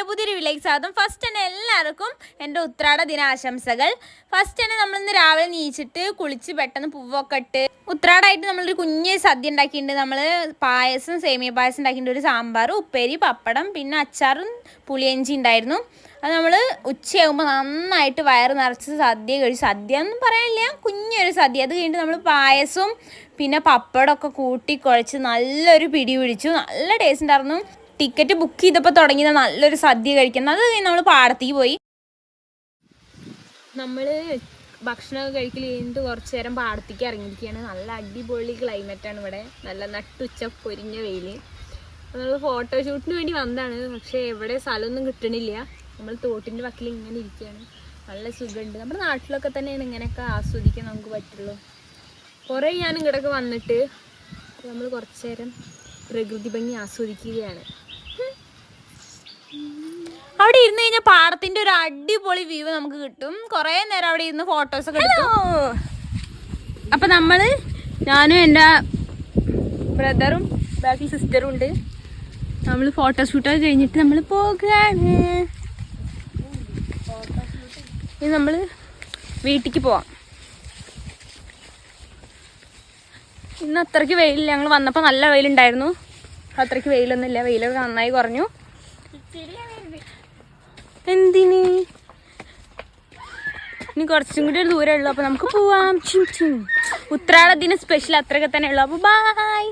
എന്റെ പുതിയൊരു വിലയ്ക്ക് സ്വാഗതം. ഫസ്റ്റ് തന്നെ എല്ലാവർക്കും എന്റെ ഉത്രാട ദിനാശംസകൾ. ഫസ്റ്റ് തന്നെ നമ്മളിന്ന് രാവിലെ നീച്ചിട്ട് കുളിച്ച് പെട്ടെന്ന് പൂവൊക്കെ ഇട്ട് ഉത്രാടായിട്ട് നമ്മളൊരു കുഞ്ഞ് സദ്യ ഉണ്ടാക്കിയിട്ടുണ്ട്. നമ്മൾ പായസം സേമിയ പായസം ഉണ്ടാക്കിയിട്ടുണ്ട്. ഒരു സാമ്പാർ ഉപ്പേരി പപ്പടം പിന്നെ അച്ചാറും പുളിയഞ്ചി ഉണ്ടായിരുന്നു. അത് നമ്മൾ ഉച്ചയാകുമ്പോൾ നന്നായിട്ട് വയറ് നിറച്ച് സദ്യ കഴിച്ചു സദ്യ ഒന്നും പറയാനില്ല കുഞ്ഞൊരു സദ്യ. അത് കഴിഞ്ഞിട്ട് നമ്മൾ പായസവും പിന്നെ പപ്പടമൊക്കെ കൂട്ടി കുഴച്ച് നല്ലൊരു പിടി പിടിച്ചു. നല്ല ടേസ്റ്റ് ഉണ്ടായിരുന്നു. ടിക്കറ്റ് ബുക്ക് ചെയ്തപ്പോൾ തുടങ്ങിയത് നല്ലൊരു സദ്യ കഴിക്കുന്നത്. അത് നമ്മൾ പാടത്തേക്ക് പോയി. നമ്മൾ ഭക്ഷണമൊക്കെ കഴിക്കൽ കഴിഞ്ഞിട്ട് കുറച്ച് നേരം പാടത്തേക്ക് ഇറങ്ങിയിരിക്കുകയാണ്. നല്ല അടിപൊളി ക്ലൈമറ്റാണ് ഇവിടെ. നല്ല നട്ടുച്ച പൊരിഞ്ഞ വെയിൽ നമ്മൾ ഫോട്ടോഷൂട്ടിന് വേണ്ടി വന്നതാണ്. പക്ഷേ എവിടെ സ്ഥലമൊന്നും കിട്ടണില്ല. നമ്മൾ തോട്ടിന്റെ വക്കിൽ ഇങ്ങനെ ഇരിക്കുകയാണ്. നല്ല സുഖമുണ്ട്. നമ്മുടെ നാട്ടിലൊക്കെ തന്നെയാണ് ഇങ്ങനെയൊക്കെ ആസ്വദിക്കാൻ നമുക്ക് പറ്റുള്ളൂ. കുറേ ഞാൻ വന്നിട്ട് നമ്മൾ കുറച്ച് നേരം പ്രകൃതി ഭംഗി ആസ്വദിക്കുകയാണ്. അവിടെ ഇരുന്ന് കഴിഞ്ഞാൽ പാടത്തിന്റെ ഒരു അടിപൊളി വ്യൂ നമുക്ക് കിട്ടും. കുറെ നേരം അവിടെ ഇരുന്ന് ഫോട്ടോസ് ഒക്കെ അപ്പൊ നമ്മൾ ഞാനും എന്റെ ബ്രദറും ബാക്കി സിസ്റ്ററും ഉണ്ട്. നമ്മൾ ഫോട്ടോഷൂട്ടൊക്കെ കഴിഞ്ഞിട്ട് നമ്മൾ പോകുകയാണ് ഇനി നമ്മൾ വീട്ടിക്ക് പോവാം. ഇന്ന് അത്രയ്ക്ക് വെയിലില്ല. ഞങ്ങൾ വന്നപ്പോൾ നല്ല വെയിലുണ്ടായിരുന്നു. അത്രയ്ക്ക് വെയിലൊന്നുമില്ല. വെയിലൊക്കെ നന്നായി കുറഞ്ഞു. എന്തിന്? ഇനി കുറച്ചും കൂടി ഒരു ദൂരമേ ഉള്ളൂ. അപ്പൊ നമുക്ക് പോവാം. ഉത്രാടത്തിന് സ്പെഷ്യൽ അത്രയൊക്കെ തന്നെ ഉള്ളൂ. അപ്പൊ ബായ്